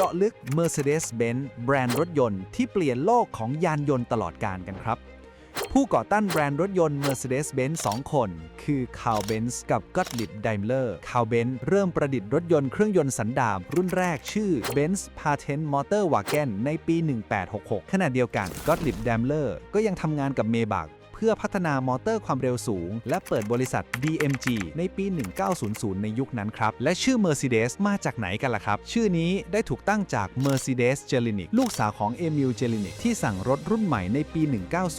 จาะลึก Mercedes-Benz แบรนด์รถยนต์ที่เปลี่ยนโลกของยานยนต์ตลอดกาลกันครับ ผู้ก่อตั้งแบรนด์รถยนต์ Mercedes-Benz 2 คน คือ Carl Benz กับ Gottlieb Daimler Carl Benz เริ่มประดิษฐ์รถยนต์เครื่องยนต์สันดาปรุ่นแรกชื่อ Benz Patent Motorwagen ในปี 1866 ขณะเดียวกัน Gottlieb Daimler ก็ยังทำงานกับ Maybach เพื่อพัฒนามอเตอร์ความเร็วสูง และเปิดบริษัท DMG ในปี 1900 ในยุคนั้นครับ และชื่อ Mercedes มาจากไหนกันล่ะครับ ชื่อนี้ได้ถูกตั้งจาก Mercedes Jelinek ลูกสาวของ Emil Jelinek ที่สั่งรถรุ่นใหม่ในปี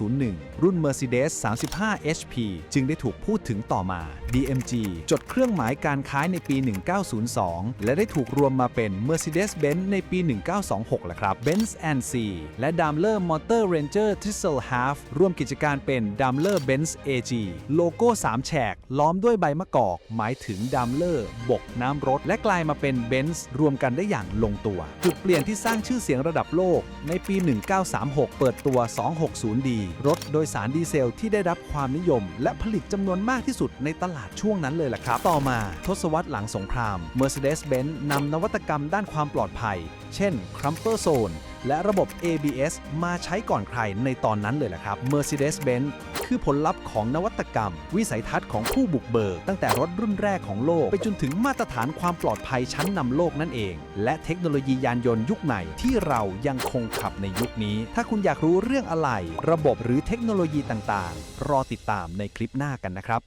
1901 รุ่น Mercedes 35 HP จึงได้ถูกพูดถึงต่อมา DMG จดเครื่องหมายการค้ายในปี 1902 และได้ถูกรวมมาเป็น Mercedes-Benz ในปี 1926ละครับ Benz C และ Daimler Motor Ranger t r i s s e l Half ร่วมกิจการเป็น Daimler Benz AG โลโก้ 3 แฉก ล้อมด้วยใบมะกอก หมายถึง Daimler บกน้ำรถ และกลายมาเป็น Benz รวมกันได้อย่างลงตัว จุดเปลี่ยนที่สร้างชื่อเสียงระดับโลก ในปี 1936 เปิดตัว 260D รถโดยสารดีเซลที่ได้รับความนิยม และผลิตจำนวนมากที่สุดในตลาดช่วงนั้นเลยล่ะครับ ต่อมาทศวรรษหลังสงคราม Mercedes-Benz นำนวัตกรรมด้านความปลอดภัย เช่น Crumper Zone และระบบ ABS มาใช้ก่อนใครในตอนนั้นเลยแหละครับ Mercedes-Benz คือผลลัพธ์ของนวัตกรรม วิสัยทัศน์ของผู้บุกเบิก ตั้งแต่รถรุ่นแรกของโลก ไปจนถึงมาตรฐานความปลอดภัยชั้นนำโลกนั่นเอง และเทคโนโลยียานยนต์ยุคใหม่ที่เรายังคงขับในยุคนี้ ถ้าคุณอยากรู้เรื่องอะไร ระบบหรือเทคโนโลยีต่างๆ รอติดตามในคลิปหน้ากันนะครับ